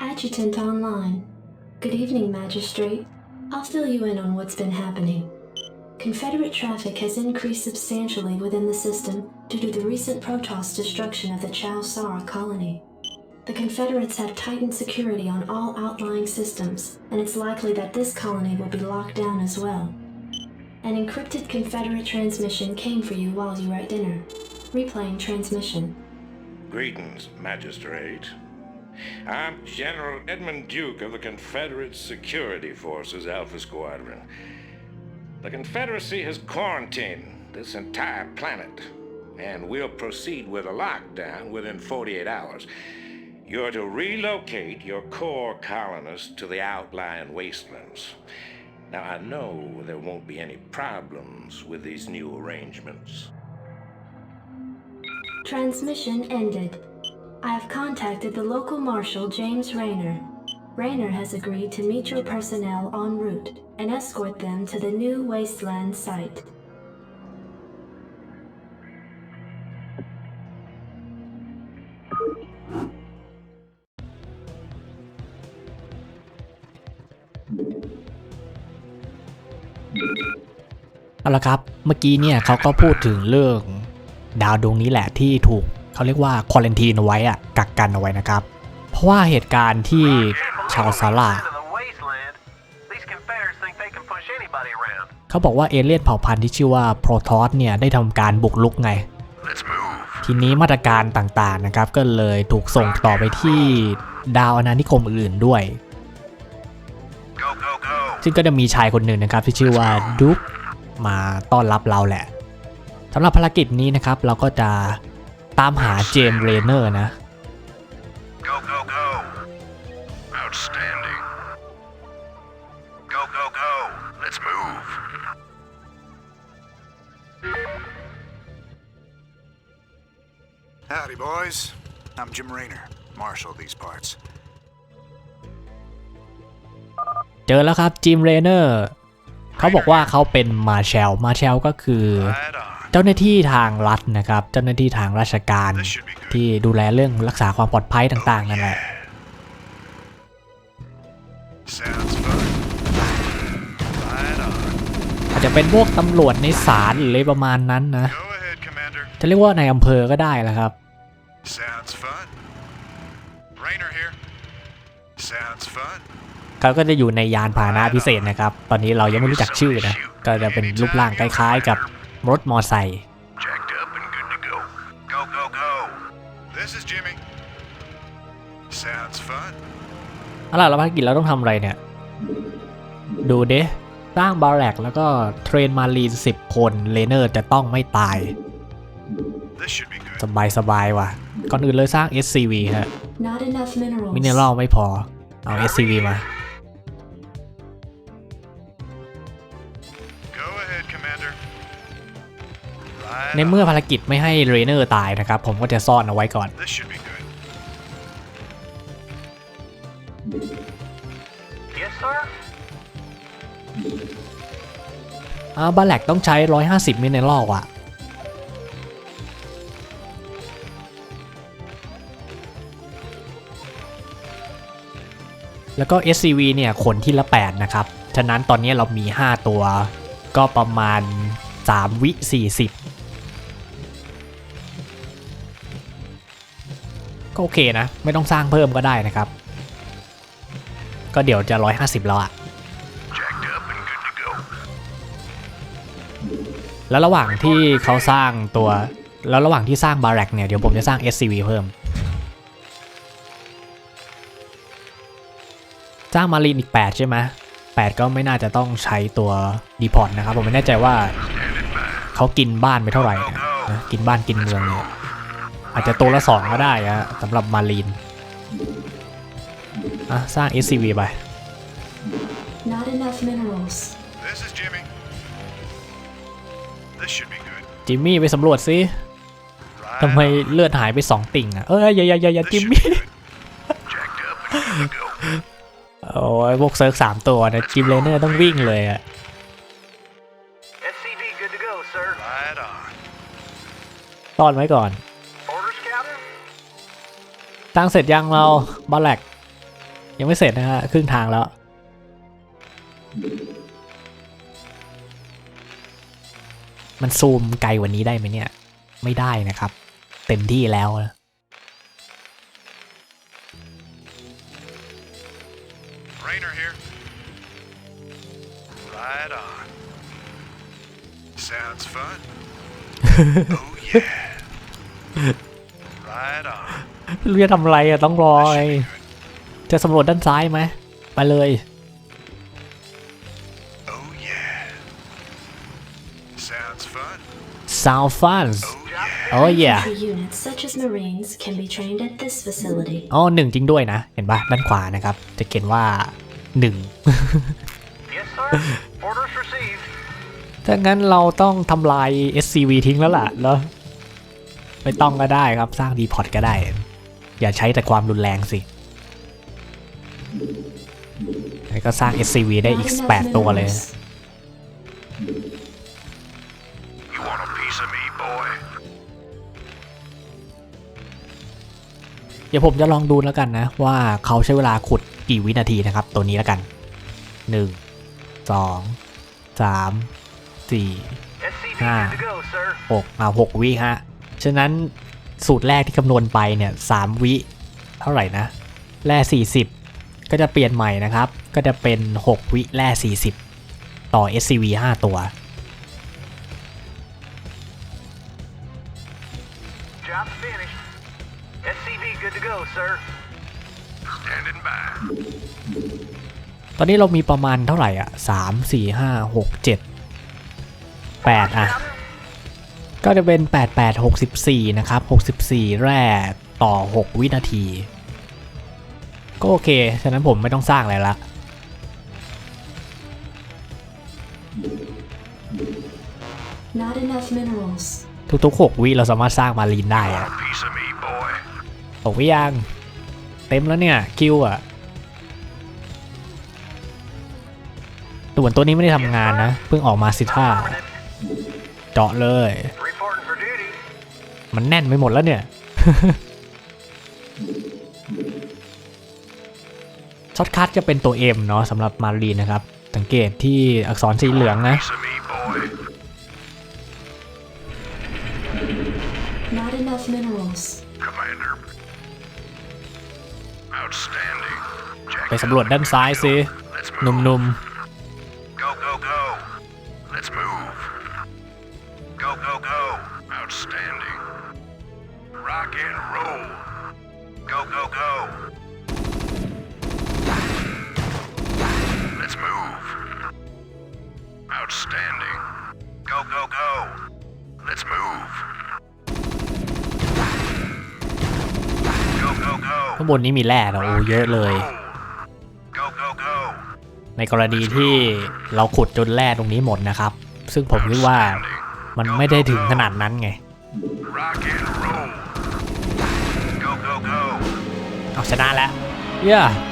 Adjutant online. Good evening, Magistrate. I'll fill you in on what's been happening. Confederate traffic has increased substantially within the system due to the recent Protoss destruction of the Chow Sara colony. The Confederates have tightened security on all outlying systems, and it's likely that this colony will be locked down as well. An encrypted Confederate transmission came for you while you were at dinner. Replaying transmission. Greetings, Magistrate. I'm General Edmund Duke of the Confederate Security Forces Alpha Squadron. The Confederacy has quarantined this entire planet, and we'll proceed with a lockdown within 48 hours. You're to relocate your core colonists to the outlying wastelands. Now, I know there won't be any problems with these new arrangements. Transmission ended. I have contacted the local marshal, James Rayner. Rayner has agreed to meet your personnel en route and escort them to the new wasteland site. เอาละครับ เมื่อกี้เนี่ยเขาก็พูดถึงเรื่อง ดาวดวงนี้แหละที่ถูกเขาเรียกว่าควอลันทีนเอาไว้อะกักกันเอาไว้นะครับ เพราะว่าเหตุการณ์ที่ชาวซาร่าเขาบอกว่าเอเลี่ยนเผ่าพันธุ์ที่ชื่อว่าโปรทอสเนี่ยได้ทำการบุกลุกไง ทีนี้มาตรการต่างๆนะครับ ก็เลยถูกส่งต่อไปที่ดาวอาณานิคมอื่นๆด้วย Go, go, go. ซึ่งก็จะมีชายคนหนึ่งนะครับที่ชื่อว่าดุ๊กมาต้อนรับเราแหละ สำหรับภารกิจนี้นะครับ เราก็จะตามหาเจมส์เรเนอร์นะ Go, go, go. Outstanding. Go, go, go. Let's move. Howdy, boys. I'm Jim Rayner, Marshal of these parts. เจอแล้วครับจิมเรเนอร์เขาบอกว่าเขาเป็นมาแชลมาแชลก็คือ Right on. เจ้าหน้าที่ทางรัฐนะครับ เจ้าหน้าที่ทางราชการ This should be good. ที่ดูแลเรื่องรักษาความปลอดภัยต่างๆนั่นแหละ Sounds fun. Right on. อาจจะเป็นพวกตำรวจในศาลหรืออะไรประมาณนั้นนะ Go ahead, Commander. จะเรียกว่าในอำเภอก็ได้แหละครับ Sounds fun. Rayner here. Sounds fun. เขาก็จะอยู่ในยานพาหนะพิเศษนะครับ ตอนนี้เรายังไม่รู้จักชื่อนะ ก็จะเป็นรูปร่างคล้ายๆกับ รถมอไซค์ Jacked up and good to go. Go, go, go. This is Jimmy. Sounds fun. เอาล่ะแล้วภารกิจเราต้องทำอะไรเนี่ย ดูเดะสร้างบาร์แรกแล้วก็เทรนมารีน10คนเลเนอร์จะต้องไม่ตาย This should be good. สบายสบายๆว่ะ ก่อนอื่นเลยสร้าง SCV ฮะ Not enough minerals. มิเนอรัลไม่พอ เอา SCV มา ในเมื่อภารกิจไม่ให้เรเนอร์ตายนะครับ ผมก็จะซ่อนเอาไว้ก่อน This should be good. Yes, sir? อ่าบาร์แลกต้องใช้ 150มิเนอรัลอะ แล้วก็ SCV เนี่ยขนที่ละ 8 นะครับ ฉะนั้นตอนนี้เรามี 5 ตัว ก็ประมาณ 3 วิ 40 ก็โอเคนะ ไม่ต้องสร้างเพิ่มก็ได้นะครับ ก็เดี๋ยวจะ 150 แล้วอะแล้วระหว่างที่เขาสร้างตัว แล้วระหว่างที่สร้างบาร์แรกเนี่ย เดี๋ยวผมจะสร้าง SCV เพิ่ม สร้างมารีนอีก 8 ใช่ไหม8ก็ไม่น่าจะต้องใช้ตัวดีพอร์ตนะครับ ผมไม่แน่ใจว่าเขากินบ้านไปเท่าไหร่นะกินบ้านกินเมืองเนี่ย อาจจะตัวละ2ก็ได้อะสำหรับมารีนอะสร้าง SCV ไป Not enough minerals. This is Jimmy. This should be good. จิมมี่ไปสำรวจซิ Right ทำไม on. เลือดหายไป2ติ่งอะ เอ้ยอย่าอย่าอย่าอย่า This จิม should มี่ be good. Jacked up and good to go. โอ้ยพวกเซิร์ฟสามตัวนะจิมเลเนอร์ต้องวิ่งเลยอะ SCV good to go, sir. Right on. ต้อนไว้ก่อน Orders, Captain? สร้างเสร็จยังเราบอลแลกยังไม่เสร็จนะฮะครึ่งทางแล้ว มันซูมไกลกว่านี้ได้ไหมเนี่ย ไม่ได้นะครับ เต็มที่แล้วนะ Rainer here. Right on. Sounds fun. oh yeah. Right on. ไม่รู้จะทำอะไรอะต้องรอไงจะสำรวจด้านซ้ายไหมไปเลย Oh yeah. Sounds fun. Sound fun Oh yeah. โอ้ย Infantry units such as Marines can be trained at this facility. อ๋อหนึ่งจริงด้วยนะ เห็นปะด้านขวานะครับ จะเขียนว่าหนึ่ง Yes, sir. Orders received. ถ้างั้นเราต้องทำลาย SCV ทิ้งแล้วล่ะแล้วไม่ต้องก็ได้ครับ สร้างดีพอร์ตก็ได้ อย่าใช้แต่ความรุนแรงสิ แล้วก็สร้าง SCV ได้ Not อีก enough 8ตัวเลย minerals. You want a piece of me, boy? เดี๋ยวผมจะลองดูแล้วกันนะ ว่าเขาใช้เวลาขุดกี่วินาทีนะครับ ตัวนี้แล้วกัน 1 2 3 4 SCV Ah. good to go, sir. หกอ่าหกวิฮะ ฉะนั้น สูตรแรกที่คำนวณไปเนี่ยสามวิเท่าไหร่นะแร่สี่สิบก็จะเปลี่ยนใหม่นะครับ ก็จะเป็น 6 วิแร่สี่สิบต่อ SCV 5 ตัว Job's finished. SCV good to go, sir. Standing by. ตอนนี้เรามีประมาณเท่าไหร่อะสามสี่ห้าหกเจ็ดแปดอะ ก็จะเป็น 88 64 นะครับ 64 แร่ต่อ 6 วินาที ก็โอเค ฉะนั้นผมไม่ต้องสร้างอะไรละ Not enough minerals. ทุกๆ 6 วิเราสามารถสร้างมารีนได้อะ Piece of me, boy. หกวิยัง เต็มแล้วเนี่ย คิวอะส่วนตัวนี้ไม่ได้ทำงานนะ เพิ่งออกมาสิท่าเจาะเลย Reporting for duty. มันแน่นไปหมดแล้วเนี่ยช็อตคัทจะเป็นตัว M เนาะสำหรับมารีนนะครับ สังเกตที่อักษรสีเหลืองนะ Piece of me, boy. Not enough minerals. Commander. Outstanding. Jack ไปสำรวจด้านซ้ายสิ Let's ห move. นุ่ม Go, Outstanding. Go, go, go. Let's move. Go, go, go. ๆข้างบนนี้มีแร่นะโอ้เยอะเลย Go, go, go. ในกรณีที่เราขุดจนแร่ตรงนี้หมดนะครับ ซึ่งผมคิดว่ามันไม่ได้ถึงขนาดนั้นไง Rock and roll. Go, go, go. เอาชนะแล้วเย้ yeah.